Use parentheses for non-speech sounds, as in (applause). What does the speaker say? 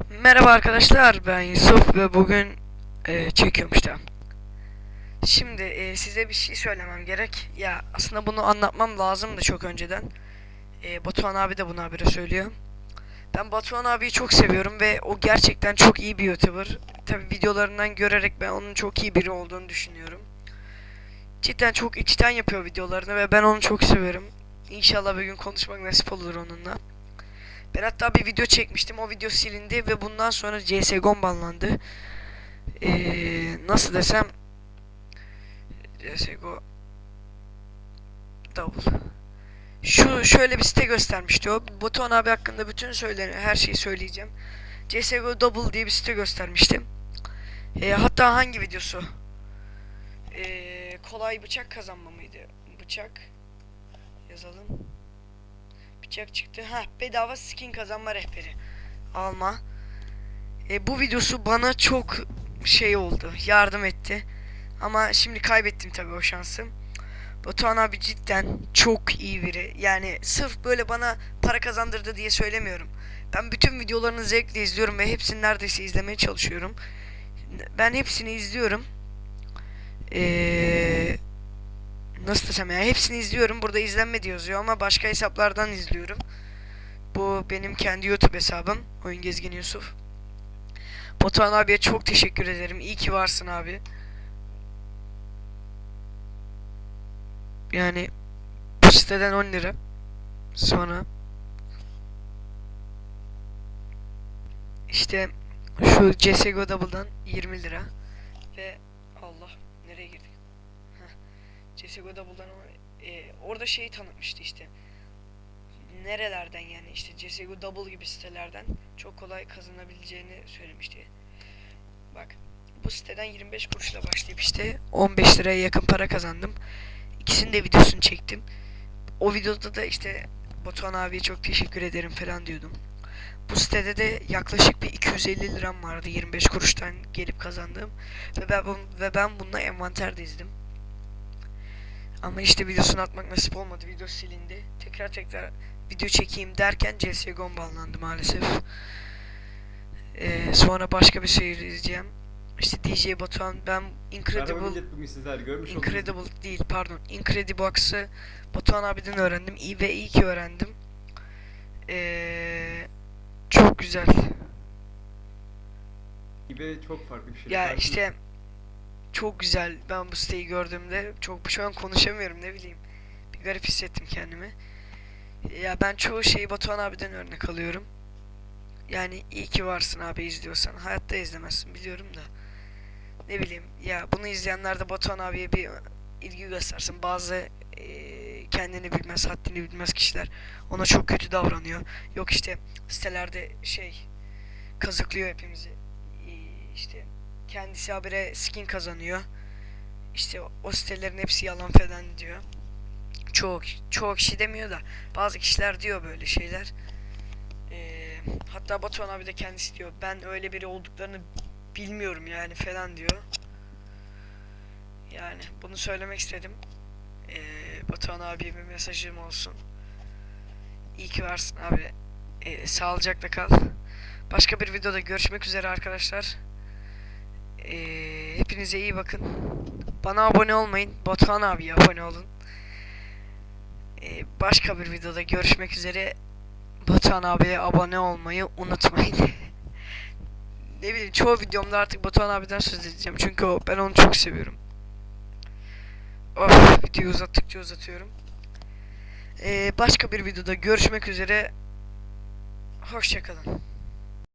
Merhaba arkadaşlar ben Yusuf ve bugün e, çekiyorum işte. Şimdi e, size bir şey söylemem gerek. Ya aslında bunu anlatmam lazımdı çok önceden. E, Batuhan abi de bunu habire söylüyor. Ben Batuhan abiyi çok seviyorum ve o gerçekten çok iyi bir YouTuber. Tabi videolarından görerek ben onun çok iyi biri olduğunu düşünüyorum. Cidden çok içten yapıyor videolarını ve ben onu çok seviyorum. İnşallah bir gün konuşmak nasip olur onunla. Ben hatta bir video çekmiştim. O video silindi ve bundan sonra CSGO banlandı. Ee, nasıl desem CSGO Double. Şu şöyle bir site göstermişti o. Batuhan abi hakkında bütün söylen her şeyi söyleyeceğim. CSGO Double diye bir site göstermiştim. Ee, hatta hangi videosu? Ee, kolay bıçak kazanma mıydı? Bıçak yazalım. Bıçak çıktı. Ha bedava skin kazanma rehberi. Alma. E, bu videosu bana çok şey oldu. Yardım etti. Ama şimdi kaybettim tabii o şansı. Batuhan abi cidden çok iyi biri. Yani sırf böyle bana para kazandırdı diye söylemiyorum. Ben bütün videolarını zevkle izliyorum ve hepsini neredeyse izlemeye çalışıyorum. Ben hepsini izliyorum. Eee nasıl desem ya hepsini izliyorum. Burada izlenme diye yazıyor ama başka hesaplardan izliyorum. Bu benim kendi YouTube hesabım. Oyun Gezgin Yusuf. Batuhan abiye çok teşekkür ederim. İyi ki varsın abi. Yani bu siteden 10 lira. Sonra işte şu CSGO Double'dan 20 lira ve CSGO Double'dan e, orada şeyi tanıtmıştı işte. Nerelerden yani işte CSGO Double gibi sitelerden çok kolay kazanabileceğini söylemişti. Bak bu siteden 25 kuruşla başlayıp işte 15 liraya yakın para kazandım. İkisinin de videosunu çektim. O videoda da işte Batuhan abiye çok teşekkür ederim falan diyordum. Bu sitede de yaklaşık bir 250 liram vardı 25 kuruştan gelip kazandığım ve ben ve ben bununla envanter dizdim. Ama işte videosunu atmak nasip olmadı. Video silindi. Tekrar tekrar video çekeyim derken CSGO banlandı maalesef. Ee, sonra başka bir şey izleyeceğim. İşte DJ Batuhan ben Incredible Incredible değil pardon Incredibox'ı Batuhan abiden öğrendim iyi ve iyi ki öğrendim. Ee, çok güzel. gibi çok farklı bir şey. Ya Karşınız- işte çok güzel. Ben bu siteyi gördüğümde çok şu an konuşamıyorum ne bileyim. Bir garip hissettim kendimi. Ya ben çoğu şeyi Batuhan abiden örnek alıyorum. Yani iyi ki varsın abi izliyorsan. Hayatta izlemezsin biliyorum da. Ne bileyim ya bunu izleyenler de Batuhan abiye bir ilgi göstersin. Bazı eee, kendini bilmez, haddini bilmez kişiler ona çok kötü davranıyor. Yok işte sitelerde şey kazıklıyor hepimizi. İyi, işte kendisi habire skin kazanıyor. İşte o, sitelerin hepsi yalan falan diyor. Çoğu, çoğu kişi demiyor da bazı kişiler diyor böyle şeyler. Ee, hatta Batuhan abi de kendisi diyor ben öyle biri olduklarını bilmiyorum yani falan diyor. Yani bunu söylemek istedim. Ee, Batuhan abiye bir mesajım olsun. İyi ki varsın abi. Ee, sağlıcakla kal. Başka bir videoda görüşmek üzere arkadaşlar. Ee, hepinize iyi bakın. Bana abone olmayın. Batuhan abiye abone olun. Ee, başka bir videoda görüşmek üzere. Batuhan abiye abone olmayı unutmayın. (laughs) ne bileyim çoğu videomda artık Batuhan abiden söz edeceğim. Çünkü o, ben onu çok seviyorum. Of videoyu uzattıkça uzatıyorum. Ee, başka bir videoda görüşmek üzere. Hoşçakalın.